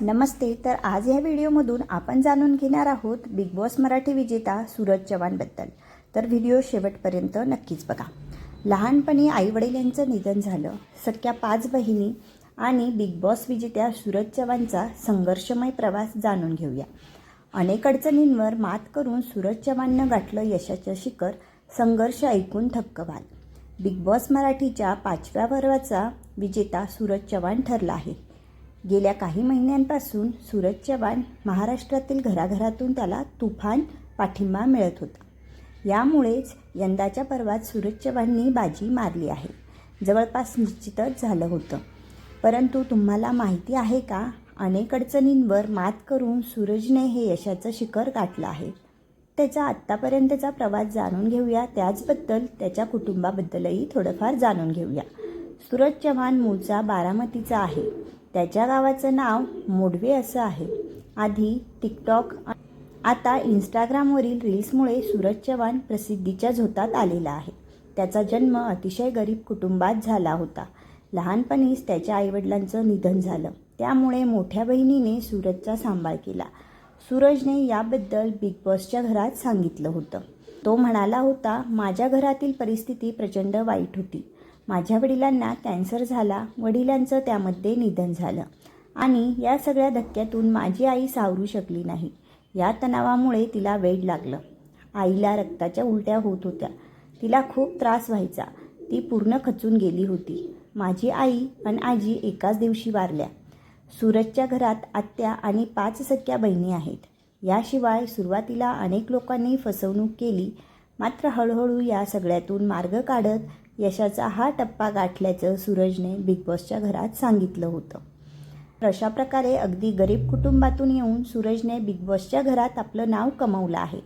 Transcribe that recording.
नमस्ते तर आज या व्हिडिओमधून आपण जाणून घेणार आहोत बिग बॉस मराठी विजेता सूरज चव्हाणबद्दल. तर व्हिडिओ शेवटपर्यंत नक्कीच बघा. लहानपणी आईवडील यांचं निधन झालं. सख्या पाच बहिणी आणि बिग बॉस विजेत्या सूरज चव्हाणचा संघर्षमय प्रवास जाणून घेऊया. अनेक अडचणींवर मात करून सूरज चव्हाणनं गाठलं यशाचं शिखर संघर्ष ऐकून थक्क व्हाल बिग बॉस मराठीच्या पाचव्या पर्वाचा विजेता सूरज चव्हाण ठरला आहे. गेल्या काही महिन्यांपासून सूरज चव्हाण महाराष्ट्रातील घराघरातून त्याला तुफान पाठिंबा मिळत होता. यामुळेच यंदाच्या पर्वात सूरज चव्हाणनी बाजी मारली आहे. जवळपास निश्चितच झालं होतं. परंतु तुम्हाला माहिती आहे का? अनेक अडचणींवर मात करून सूरजने हे यशाचं शिखर गाठलं आहे. त्याचा आत्तापर्यंतचा प्रवास जाणून घेऊया. त्याचबद्दल त्याच्या कुटुंबाबद्दलही थोडंफार जाणून घेऊया. सूरज चव्हाण मूळचा बारामतीचा आहे. त्याच्या गावाचं नाव मोडवे असं आहे. आधी टिकटॉक आता इंस्टाग्रामवरील रील्समुळे सूरज चव्हाण प्रसिद्धीच्या झोतात आलेला आहे. त्याचा जन्म अतिशय गरीब कुटुंबात झाला होता. लहानपणीच त्याच्या आईवडिलांचं निधन झालं. त्यामुळे मोठ्या बहिणीने सूरजचा सांभाळ केला. सूरजने याबद्दल बिग बॉसच्या घरात सांगितलं होतं. तो म्हणाला होता माझ्या घरातील परिस्थिती प्रचंड वाईट होती. माझ्या वडिलांना कॅन्सर झाला वडिलांचं त्यामध्ये निधन झालं आणि या सगळ्या धक्क्यातून माझी आई सावरू शकली नाही. या तणावामुळे तिला वेड लागलं. आईला रक्ताच्या उलट्या होत होत्या. तिला खूप त्रास व्हायचा. ती पूर्ण खचून गेली होती. माझी आई आणि आजी एकाच दिवशी वारल्या. सूरजच्या घरात आत्या आणि पाच सख्या बहिणी आहेत. याशिवाय सुरुवातीला अनेक लोकांनी फसवणूक केली. मात्र हळूहळू या सगळ्यातून मार्ग काढत यशाचा हा टप्पा गाठल्याचं सूरजने बिग बॉसच्या घरात सांगितलं होतं. तर अशा प्रकारे अगदी गरीब कुटुंबातून येऊन सूरजने बिग बॉसच्या घरात आपलं नाव कमवलं आहे.